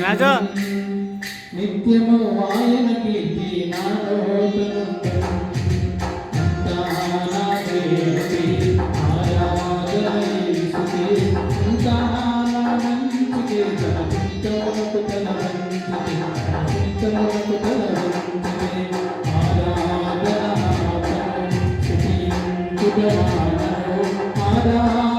రాజు నిత్యము ఆయన కీర్తి Yeah. I'm not Ramadan.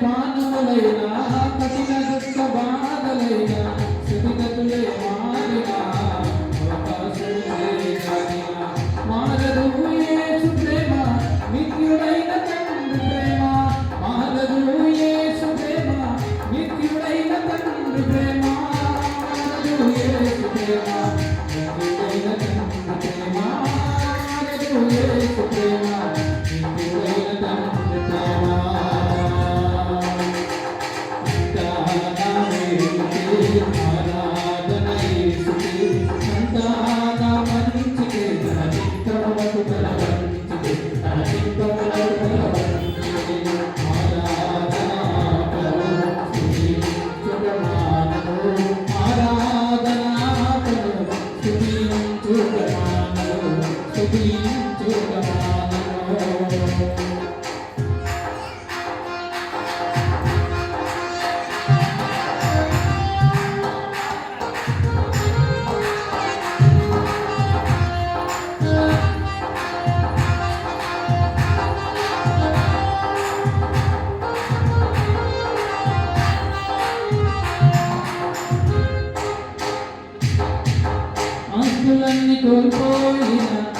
పానములైనా కఠిన దుఃఖ బాధలైనా స్థితిగతులే I'm you.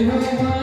You know.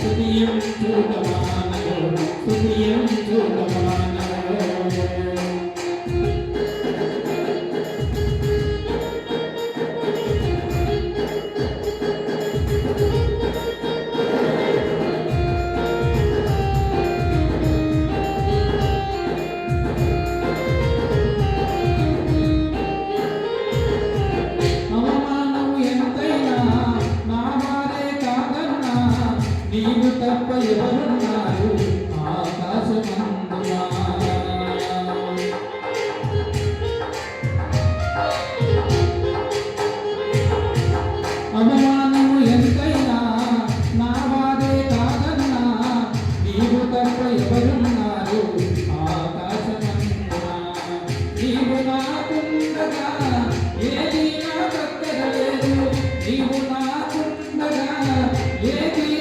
തുതിയും തുതമാനോ തുതിയും ఏది నా కత్తగలేదు నీవు నాకుండగా ఏది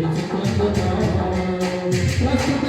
Let's go.